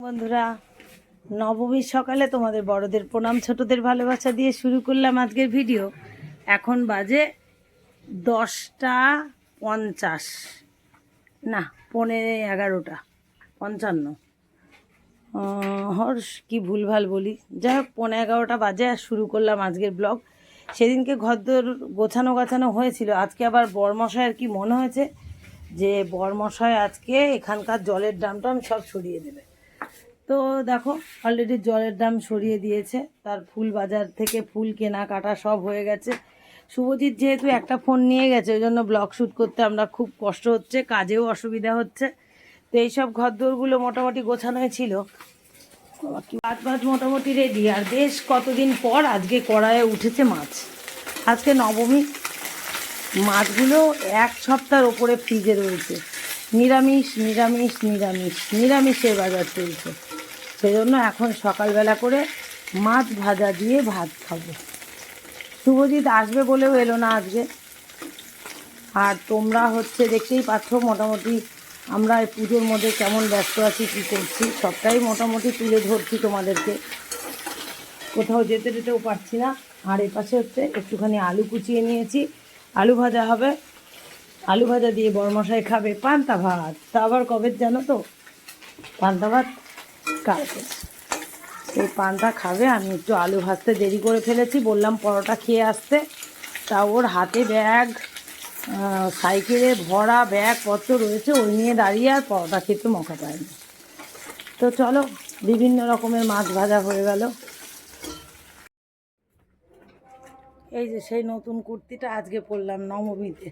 বন্ধুরা, নবমীর সকালে তোমাদের বড়দের প্রণাম, ছোটদের ভালোবাসা দিয়ে শুরু করলাম আজকের ভিডিও। এখন বাজে দশটা পঞ্চাশ, না, পনেরো এগারোটা, পঞ্চান্ন। হর্ষ, কি ভুলভাল বলি। যাই হোক, পনেরো এগারোটা বাজে আর শুরু করলাম আজকের ব্লগ। সেদিনকে ঘরদোর গোছানো গাছানো হয়েছিল। আজকে আবার বরমশাইয়ের কি মনে হয়েছে? যে বরমশাই আজকে এখানকার জলের ড্রামটা আমি সব সরিয়ে দেবে। তো দেখো অলরেডি জলের দাম সরিয়ে দিয়েছে। তার ফুল বাজার থেকে ফুল কেনা কাটা সব হয়ে গেছে। শুভজিৎ যেহেতু একটা ফোন নিয়ে গেছে, ওই জন্য ব্লগ শ্যুট করতে আমরা খুব কষ্ট হচ্ছে, কাজেও অসুবিধা হচ্ছে। তো এইসব ঘরদোরগুলো মোটামুটি গোছানোই ছিল। ভাত ভাত মোটামুটি রেডি আর বেশ কতদিন পর আজকে কড়াইয়ে উঠেছে মাছ। আজকে নবমী। মাছগুলো এক সপ্তাহের ওপরে ফ্রিজে রয়েছে। নিরামিষ নিরামিষ নিরামিষ, নিরামিষের বাজার চলছে। সেই জন্য এখন সকালবেলা করে মাছ ভাজা দিয়ে ভাত খাব। শুভজিৎ আসবে বলেও এলো না আজকে। আর তোমরা হচ্ছে দেখতেই পাচ্ছ মোটামুটি আমরা এই পুজোর মধ্যে কেমন ব্যস্ত আছি, কী করছি, সবটাই মোটামুটি তুলে ধরছি তোমাদেরকে। কোথাও যেতে যেতেও পারছি না। আর এপাশে হচ্ছে একটুখানি আলু কুচিয়ে নিয়েছি। আলু ভাজা হবে। আলু ভাজা দিয়ে বরমশাই খাবে পান্তা ভাত। তা আবার কবে জানো তো? পান্তা ভাত কালকে। এই পান্তা খাবে, আমি একটু আলু ভাজতে দেরি করে ফেলেছি, বললাম পরোটা খেয়ে আসতে। তা ওর হাতে ব্যাগ সাইকেলে ভরা ব্যাগ পত্র রয়েছে, ওই নিয়ে দাঁড়িয়ে আর পরোটা খেতে মকা পায়নি। তো চলো, বিভিন্ন রকমের মাছ ভাজা হয়ে গেল। এই যে সেই নতুন কুর্তিটা আজকে পরলাম নবমীতে।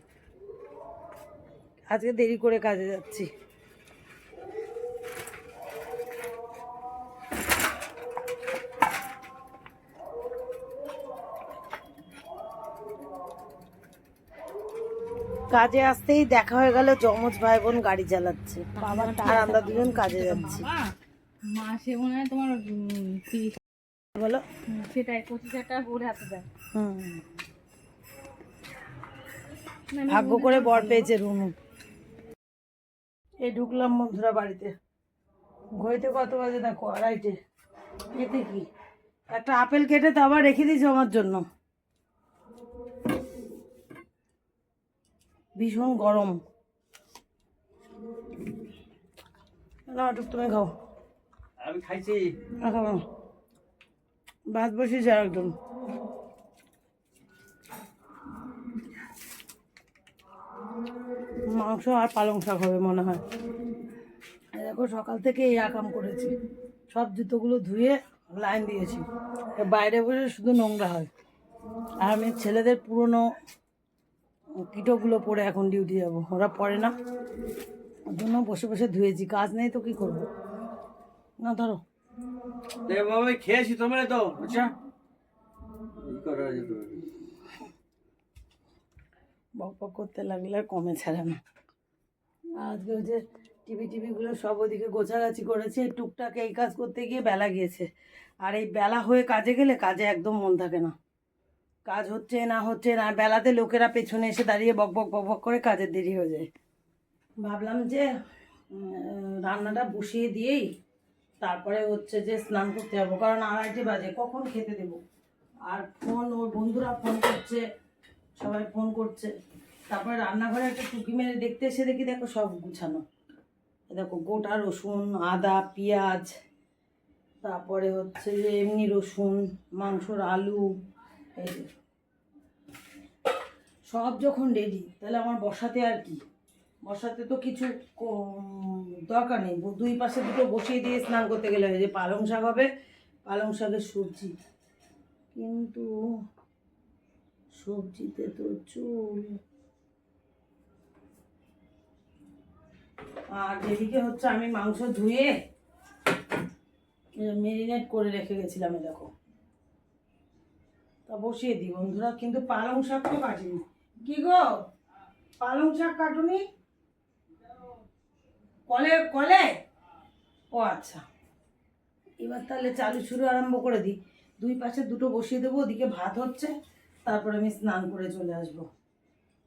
আজকে দেরি করে কাজে যাচ্ছি। কাজে আসতেই দেখা হয়ে গেল যমজ ভাই বোন গাড়ি চালাচ্ছে। আর আমরা দুজন কাজে যাচ্ছি। মাসে মনে হয় তোমার বলো। সেটাই পঁচিশ হাজার টাকা করে হাতে দেয় ভাগ্য করে বর পেয়েছে রুনু। এই ঢুকলাম বন্ধুরা বাড়িতে। ঘড়িতে কত বাজে দেখো আড়াইটে। এতে কি? একটা আপেল কেটে তো আবার রেখে দিয়েছে আমার জন্য। ভীষণ গরম। না তুমি খাও। আমি খাইছি। না খাব। ভাত বসিয়ে যায় একদম। মাংস আর পালং শাক হবে মনে হয়। দেখো সকাল থেকে এই আকাম করেছি। সব জুতোগুলো ধুয়ে লাইন দিয়েছি। বাইরে বসে শুধু নোংরা হয়। আর আমি ছেলেদের পুরনো কিটোগুলো পরে এখন ডিউটি যাব। ওরা পরে না? ওর জন্য বসে বসে ধুয়েছি। কাজ নেই তো কী করব? না ধরো। বাবা খেয়েছি তোমরা তো? আচ্ছা। এই করা বক বক করতে লাগলে আর কমে ছাড়ে না। আজকে ওই যে টিভি টিভিগুলো সব ওদিকে গোছাগাছি করেছে। টুকটাক এই কাজ করতে গিয়ে বেলা গিয়েছে। আর এই বেলা হয়ে কাজে গেলে কাজে একদম মন থাকে না। কাজ হচ্ছে, না হচ্ছে, না, বেলাতে লোকেরা পেছনে এসে দাঁড়িয়ে বক বক বক বক করে কাজের দেরি হয়ে যায়। ভাবলাম যে রান্নাটা বসিয়ে দিয়েই তারপরে হচ্ছে যে স্নান করতে যাব, কারণ আড়াইটে বাজে, কখন খেতে দেবো? আর ফোন, ওর বন্ধুরা ফোন করছে, সবাই ফোন করছে। তারপরে রান্নাঘরে একটা টুকি মেরে দেখতে এসে দেখি, দেখো সব গুছানো। দেখো গোটা রসুন, আদা, পেঁয়াজ, তারপরে হচ্ছে যে এমনি রসুন, মাংসর আলু এই যে। সব যখন রেডি তাহলে আমার বসাতে আর কি? বসাতে তো কিছু দরকার নেই। দুই পাশে দুটো বসিয়ে দিয়ে স্নান করতে গেলে হয় যে পালং শাক হবে, পালং শাকের সবজি। কিন্তু সবজিতে তো চুল। আর এদিকে হচ্ছে আমি মাংস ধুয়ে মেরিনেট করে রেখে গেছিলাম দেখো। বসিয়ে দিই, বন্ধুরা। কিন্তু পালং শাক তো কাটিনি। কি গো? পালং শাক কাটুনি? কলে কলে? ও আচ্ছা। এবার তাহলে চালু শুরু আরম্ভ করে দিই। দুই পাশে দুটো বসিয়ে দেবো, ওদিকে ভাত হচ্ছে। তারপরে আমি স্নান করে চলে আসব।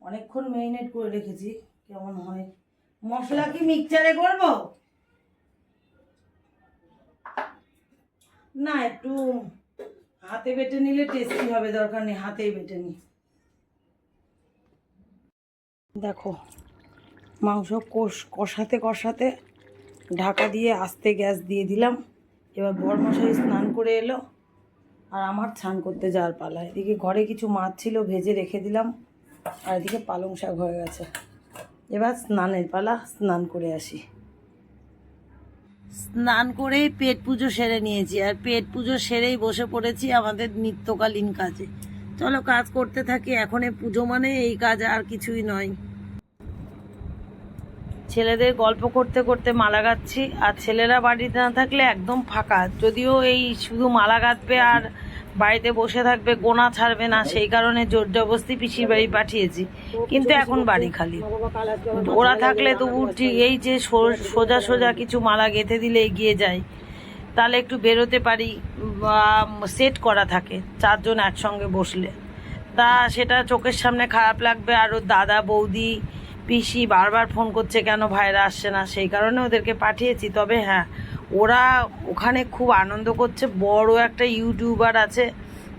অনেকক্ষণ মেরিনেট করে রেখেছি, কেমন হয়। মশলা কি মিক্সচারে করব? না, একটু হাতে বেটে নিলে টেস্টি হবে, দরকার নেই, হাতেই বেটে নি। দেখো, মাংস কষ, কষাতে কষাতে ঢাকা দিয়ে আস্তে গ্যাস দিয়ে দিলাম। এবার বরমশাই স্নান করে এলো আর আমার স্নান করতে যাওয়ার পালা। এদিকে ঘরে কিছু মাছ ছিল, ভেজে রেখে দিলাম আর এদিকে পালং শাক হয়ে গেছে। এবার স্নানের পালা, স্নান করে আসি। স্নান করেই পেট পুজো সেরে নিয়েছি, আর পেট পুজো সেরেই বসে পড়েছি আমাদের নিত্যকালীন কাজে। চলো কাজ করতে থাকি, এখন এই পুজো মানে এই কাজ আর কিছুই নয়। ছেলেদের গল্প করতে করতে মালা গাচ্ছি, আর ছেলেরা বাড়িতে না থাকলে একদম ফাঁকা। যদিও এই শুধু মালা গাঁথবে আর বাড়িতে বসে থাকবে, গোনা ছাড়বে না, সেই কারণে জোর জবস্তি পিসির বাড়ি পাঠিয়েছি। কিন্তু এখন বাড়ি খালি। ওরা থাকলে তবু ঠিক এই যে সোজা সোজা কিছু মালা গেঁথে দিলে এগিয়ে যায় তাহলে একটু বেরোতে পারি বা সেট করা থাকে, চারজন একসঙ্গে বসলে। তা সেটা চোখের সামনে খারাপ লাগবে, আর ওর দাদা, বৌদি, পিসি বারবার ফোন করছে, কেন ভাইরা আসছে না? সেই কারণে ওদেরকে পাঠিয়েছি, তবে হ্যাঁ ওরা ওখানে খুব আনন্দ করছে। বড় একটা ইউটিউবার আছে,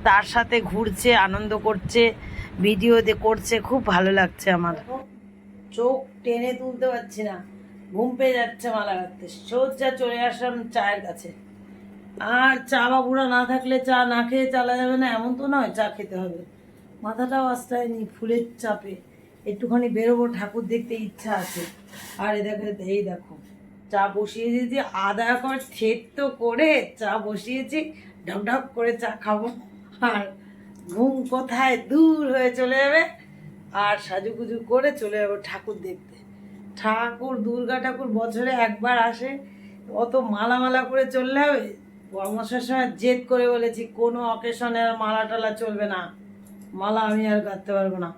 তার সাথে ঘুরছে, আনন্দ করছে, ভিডিও দে করছে, খুব ভালো লাগছে আমার। চোখ টেনে তুলতে পারছি না, ঘুম পেয়ে যাচ্ছে মালা গাঁথতে। সোজা চলে আসলাম চায়ের কাছে। আর চা বাবুরা না থাকলে চা না খেয়ে চালা যাবে না, এমন তো নয় চা খেতে হবে। মাথাটাও আস্তায় নি ফুলের চাপে। একটুখানি বেরোবো, ঠাকুর দেখতে ইচ্ছা আছে। আর এ দেখো, এই দেখো। চা বসিয়ে দিয়েছি, আদা কর থেত করে চা বসিয়েছি ঢক ঢক করে চা খাব। আর ঘুম কোথায়? দূর হয়ে চলে যাবে। আর সাজুগুজু করে চলে যাব ঠাকুর দেখতে। ঠাকুর, দুর্গা ঠাকুর বছরে একবার আসে। অত মালা মালা করে চললে হবে? বর্মশার সময় জেদ করে বলেছি, কোনো অকেশনে আর মালা টালা চলবে না। মালা আমি আর গাঁথতে পারব না।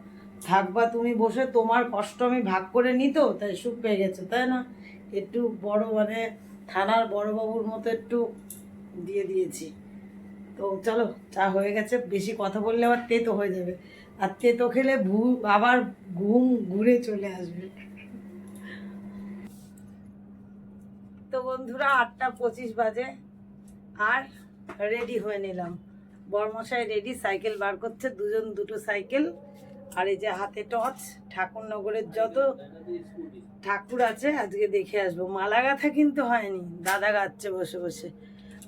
থাকবা তুমি বসে, তোমার কষ্ট আমি ভাগ করে নিত, তাই সুখ পেয়ে গেছো, তাই না? একটু বড় মানে থানার বড়বাবুর মতো একটু দিয়ে দিয়েছি। তো চলো, চা হয়ে গেছে। বেশি কথা বললে আবার তেতো হয়ে যাবে। আর তেতো খেলে ভু, আবার ঘুম ঘুরে চলে আসবে। তো বন্ধুরা, আটটা পঁচিশ বাজে। আর রেডি হয়ে নিলাম। বর্মশাই রেডি সাইকেল বার করছে। দুজন দুটো সাইকেল। আর এই যে হাতে টর্চ, ঠাকুরনগরের যত ঠাকুর আছে, আজকে দেখে আসব। মালা গাথা কিন্তু হয়নি, দাদা গাচ্ছে বসে বসে।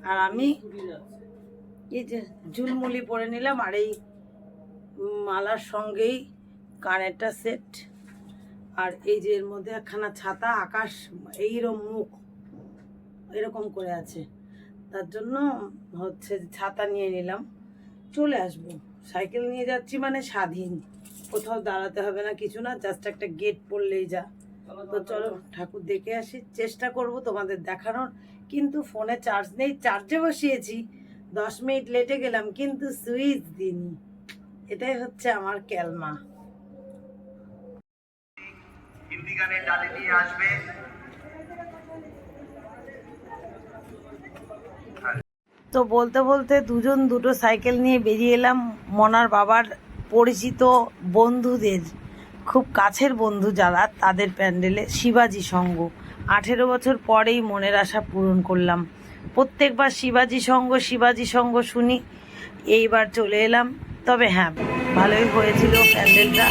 আর আমি এই যে ঝুলমুলি পরে নিলাম, আর এই মালার সঙ্গেই কানেরটা সেট। আর এই যে এর মধ্যে একখানা ছাতা, আকাশ এইরকম মুখ, এরকম করে আছে। তার জন্য হচ্ছে ছাতা নিয়ে নিলাম। চলে আসব। সাইকেল নিয়ে যাচ্ছি মানে স্বাধীন। কোথাও দাঁড়াতে হবে না কিছু না জাস্ট একটা গেট পড়লেই যা। তো চলো ঠাকুর দেখে আসি চেষ্টা করব তোমাদের দেখানোর কিন্তু ফোনে চার্জ নেই চার্জে বসিয়েছি। দশ মিনিট লেটে গেলাম কিন্তু সুইচ দিইনি। এটাই হচ্ছে আমার ক্যালমা। হিন্দি গানের ডালে নিয়ে আসবে। তো বলতে বলতে দুজন দুটো সাইকেল নিয়ে বেরিয়ে এলাম মনার বাবার পরিচিত বন্ধুদের, খুব কাছের বন্ধু যারা, তাদের প্যান্ডেলে শিবাজি সঙ্গ। আঠেরো বছর পরেই মনের আশা পূরণ করলাম। প্রত্যেকবার শিবাজি সঙ্গ শিবাজি সঙ্গ শুনি এইবার চলে এলাম। তবে হ্যাঁ ভালোই হয়েছিল প্যান্ডেলটা।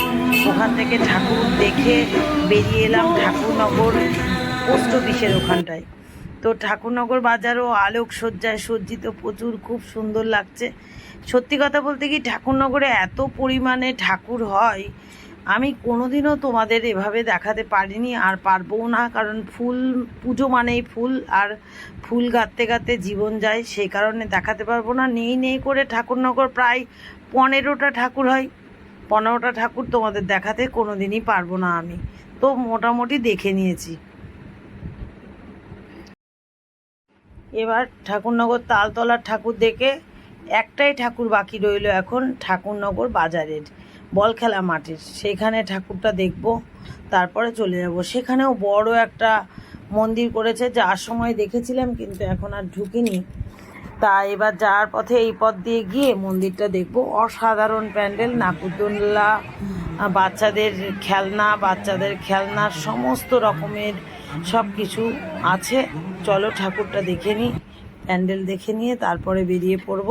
ওখান থেকে ঠাকুর দেখে বেরিয়ে এলাম ঠাকুরনগর পোস্ট অফিসের ওখানটায়। তো ঠাকুরনগর বাজারও আলোক সজ্জায় সজ্জিত, প্রচুর, খুব সুন্দর লাগছে। সত্যি কথা বলতে কি ঠাকুরনগরে এত পরিমাণে ঠাকুর হয়, আমি কোনোদিনও তোমাদের এভাবে দেখাতে পারিনি আর পারবও না, কারণ ফুল, পুজো মানেই ফুল আর ফুল গাঁথতে গাঁথতে জীবন যায়, সেই কারণে দেখাতে পারব না। নেই নেই করে ঠাকুরনগর প্রায় পনেরোটা ঠাকুর হয়, পনেরোটা ঠাকুর তোমাদের দেখাতে কোনো দিনই পারব না আমি। তো মোটামুটি দেখে নিয়েছি। এবার ঠাকুরনগর তালতলার ঠাকুর দেখে একটাই ঠাকুর বাকি রইল এখন ঠাকুরনগর বাজারের, বল খেলা মাঠের। সেখানে ঠাকুরটা দেখব, তারপরে চলে যাব। সেখানেও বড় একটা মন্দির করেছে, যার সময় দেখেছিলাম কিন্তু এখন আর ঢুকিনি। তা এবার যাওয়ার পথে এই পথ দিয়ে গিয়ে মন্দিরটা দেখব। অসাধারণ প্যান্ডেল নাকুরদোল্লা বাচ্চাদের খেলনা, বাচ্চাদের খেলনার সমস্ত রকমের সব কিছু আছে। চলো ঠাকুরটা দেখে নিই। প্যান্ডেল দেখে নিয়ে তারপরে বেরিয়ে পড়ব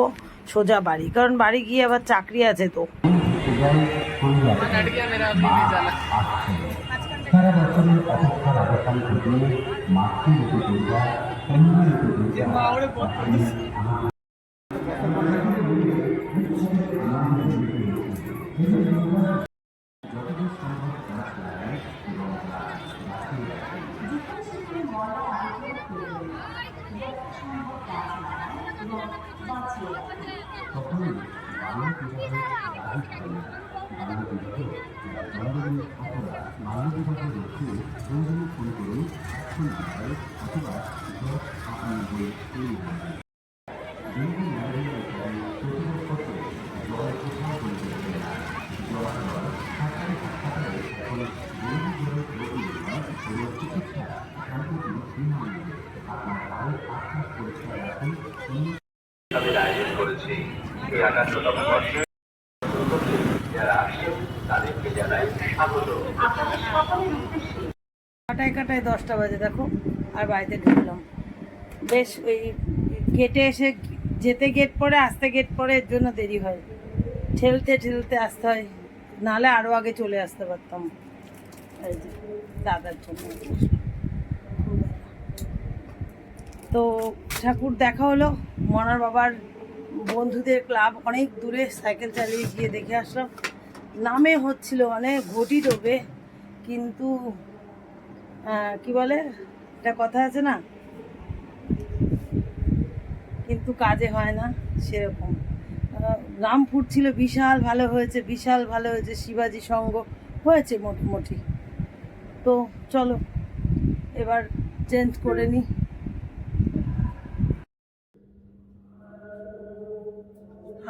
সোজা বাড়ি। কারণ বাড়ি গিয়ে আবার চাকরি আছে তো। বছরের অপেক্ষার অবসান ঘটিয়ে মাতৃরূপী দুর্গা অন্যরূপী দুর্গা তাদের আয়োজন করেছি। এই একাত্তরতম বর্ষে। তাদেরকে জানাই কাটায় কাটায় দশটা বাজে, দেখো, আর বাড়িতে ঢুকলাম। বেশ, ওই গেটে এসে যেতে গেট পড়ে, আসতে গেট পড়ে, এর জন্য দেরি হয়। ঠেলতে ঠেলতে আসতে হয়, নাহলে আরও আগে চলে আসতে পারতাম। দাদার জন্য। তো ঠাকুর দেখা হলো, মনার বাবার বন্ধুদের ক্লাব অনেক দূরে, সাইকেল চালিয়ে গিয়ে দেখে আসলাম। নামে হচ্ছিল অনেক ঘটি ডোবে কিন্তু কি বলে? একটা কথা আছে না? কিন্তু কাজে হয় না সেরকম। আহ, রামপুর ছিল বিশাল ভালো হয়েছে বিশাল ভালো হয়েছে শিবাজি সঙ্গ হয়েছে মোটামুটি। তো চলো এবার চেঞ্জ করে নিই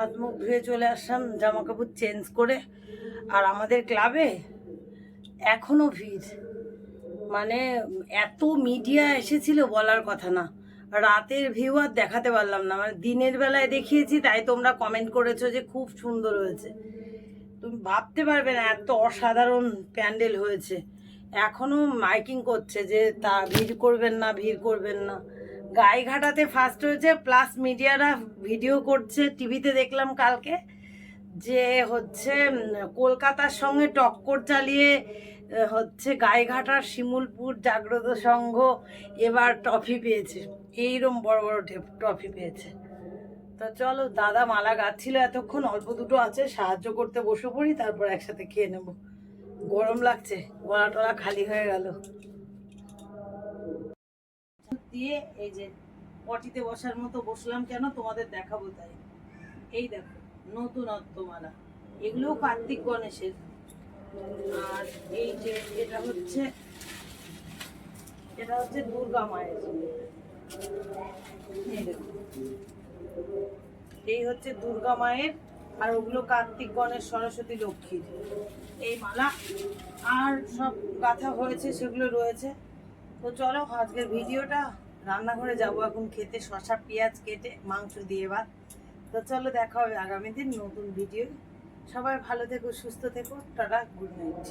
হাত মুখ ধুয়ে চলে আসলাম জামা কাপড় চেঞ্জ করে। আর আমাদের ক্লাবে এখনও ভিড়। মানে এত মিডিয়া এসেছিল বলার কথা না। রাতের ভিউ আর দেখাতে পারলাম না। মানে দিনের বেলায় দেখিয়েছি, তাই তোমরা কমেন্ট করেছ যে খুব সুন্দর হয়েছে। তুমি ভাবতে পারবে না, এত অসাধারণ প্যান্ডেল হয়েছে। এখনও মাইকিং করছে যে তা ভিড় করবেন না, ভিড় করবেন না। গাইঘাটাতে ফার্স্ট হয়েছে প্লাস মিডিয়ারা ভিডিও করছে টিভিতে দেখলাম কালকে, যে হচ্ছে কলকাতার সঙ্গে টক্কর চালিয়ে হচ্ছে গাইঘাটার শিমুলপুর জাগ্রত সংঘ এবার ট্রফি পেয়েছে। এইরকম বড় বড় ট্রফি পেয়েছে। তো চলো, দাদা মালা গাচ্ছিল এতক্ষণ, অল্প দুটো আছে, সাহায্য করতে বসে পড়ি, তারপর একসাথে খেয়ে নেব। গরম লাগছে, গলা টলা খালি হয়ে গেল। দিয়ে এই যে পটিতে বসার মতো বসলাম কেন? তোমাদের দেখাবো তাই। এই দেখো নতুনত্ব মালা এগুলোও কার্তিক গণেশের। আর এই যে এটা হচ্ছে এটা হচ্ছে দুর্গা মায়ের এই এই হচ্ছে দুর্গা মায়ের, আর ওগুলো কার্তিক গণেশ, সরস্বতী লক্ষ্মীর। এই মালা, আর সব গাথা হয়েছে, সেগুলো রয়েছে। তো চলো, আজকের ভিডিওটা রান্নাঘরে যাব এখন খেতে শশা পেঁয়াজ কেটে মাংস দিয়ে ভাত তো চলো, দেখা হবে আগামী দিন নতুন ভিডিও। সবাই ভালো থেকো, সুস্থ থেকো, টাটা, গুড নাইট।